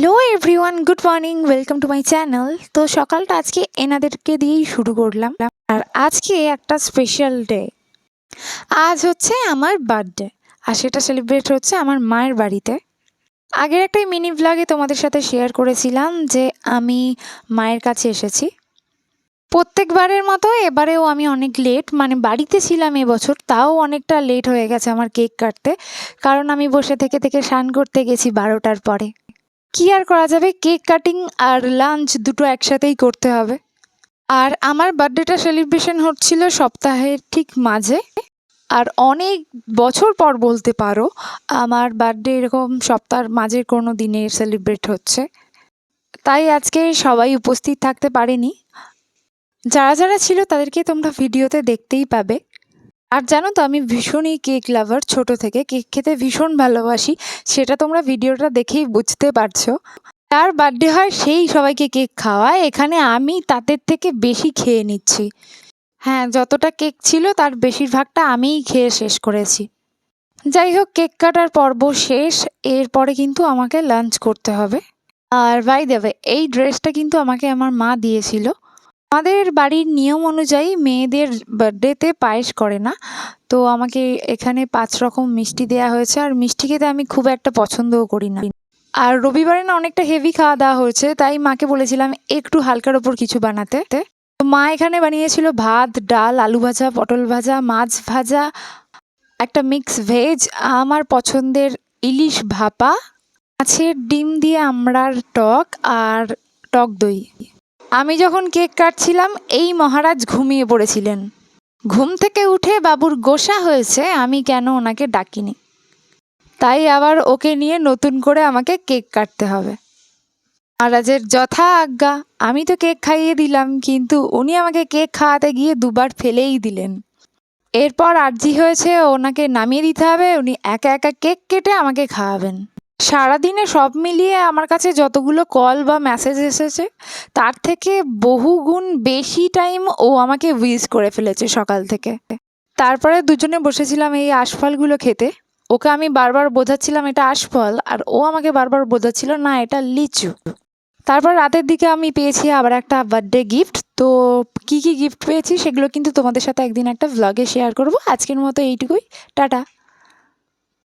Hello everyone good morning welcome to my channel তো সকালটা আজকে এনাদেরকে দিয়েই শুরু করলাম। আর আজকে একটা স্পেশাল ডে আজ হচ্ছে আমার বার্থডে আর সেটা সেলিব্রেট হচ্ছে আমার মায়ের বাড়িতে। আগের একটা মিনি ব্লগে তোমাদের সাথে শেয়ার করেছিলাম যে আমি মায়ের কাছে এসেছি। প্রত্যেকবারের মতো এবারেও আমি অনেক লেট মানে বাড়িতে ছিলাম এবছর তাও অনেকটা লেট হয়ে গেছে আমার কেক কাটতে। কারণ আমি বসে থেকে থেকে স্নান করতে গেছি বারোটার পরে। কি আর করা যাবে? কেক কাটিং আর লাঞ্চ দুটো একসাথেই করতে হবে। আর আমার বার্থডেটা সেলিব্রেশন হচ্ছিল সপ্তাহের ঠিক মাঝে। আর অনেক বছর পর বলতে পারো, আমার বার্থডে এরকম সপ্তাহের মাঝের কোনো দিনে সেলিব্রেট হচ্ছে। তাই আজকে সবাই উপস্থিত থাকতে পারেনি। যারা যারা ছিল তাদেরকে তোমরা ভিডিওতে দেখতেই পাবে। আর জানো তো, আমি ভীষণই কেক লাভার, ছোট থেকে। কেক খেতে ভীষণ ভালোবাসি। সেটা তোমরা ভিডিওটা দেখেই বুঝতে পারছ। যার বার্থডে হয়, সেই সবাইকে কেক খাওয়ায়। এখানে আমি তাদের থেকে বেশি খেয়ে নিচ্ছি। হ্যাঁ যতটা কেক ছিল, তার বেশিরভাগটা আমিই খেয়ে শেষ করেছি। যাই হোক, কেক কাটার পর্ব শেষ। এরপরে কিন্তু আমাকে লাঞ্চ করতে হবে। আর বাই দেবে এই ড্রেসটা কিন্তু আমাকে আমার মা দিয়েছিল। আমাদের বাড়ির নিয়ম অনুযায়ী মেয়েদের বার্থডেতে পায়েস করে না। তো আমাকে এখানে পাঁচ রকম মিষ্টি দেওয়া হয়েছে। আর মিষ্টি খেতে আমি খুব একটা পছন্দও করি না। আর রবিবারে না অনেকটা হেভি খাওয়া দাওয়া হয়েছে। তাই মাকে বলেছিলাম একটু হালকার ওপর কিছু বানাতে। তো মা এখানে বানিয়েছিল ভাত, ডাল, আলু ভাজা, পটল ভাজা, মাছ ভাজা, একটা মিক্স ভেজ আমার পছন্দের ইলিশ ভাপা, মাছের ডিম দিয়ে আমড়ার টক, আর টক দই। আমি যখন কেক কাটছিলাম, এই মহারাজ ঘুমিয়ে পড়েছিলেন। ঘুম থেকে উঠে বাবুর গোসা হয়েছে, আমি কেন ওনাকে ডাকিনি। তাই আবার ওকে নিয়ে নতুন করে আমাকে কেক কাটতে হবে। মহারাজের যথা আজ্ঞা, আমি তো কেক খাইয়ে দিলাম, কিন্তু উনি আমাকে কেক খাওয়াতে গিয়ে দুবার ফেলেই দিলেন। এরপর আর্জি হয়েছে, ওনাকে নামিয়ে দিতে হবে, উনি একা একা কেক কেটে আমাকে খাওয়াবেন। সারাদিনে সব মিলিয়ে আমার কাছে যতগুলো কল বা মেসেজ এসেছে, তার থেকে বহুগুণ বেশি টাইম ও আমাকে উইজ করে ফেলেছে সকাল থেকে। তারপরে দুজনে বসেছিলাম এই আশফলগুলো খেতে। ওকে আমি বারবার বোঝাচ্ছিলাম এটা আশফল, আর ও আমাকে বারবার বোঝাচ্ছিল, না, এটা লিচু। তারপর রাতের দিকে আমি পেয়েছি আবার একটা বার্থডে গিফট তো কি কি গিফট পেয়েছি সেগুলো কিন্তু তোমাদের সাথে একদিন একটা ভ্লগে শেয়ার করব। আজকের মতো এইটুকুই। টাটা।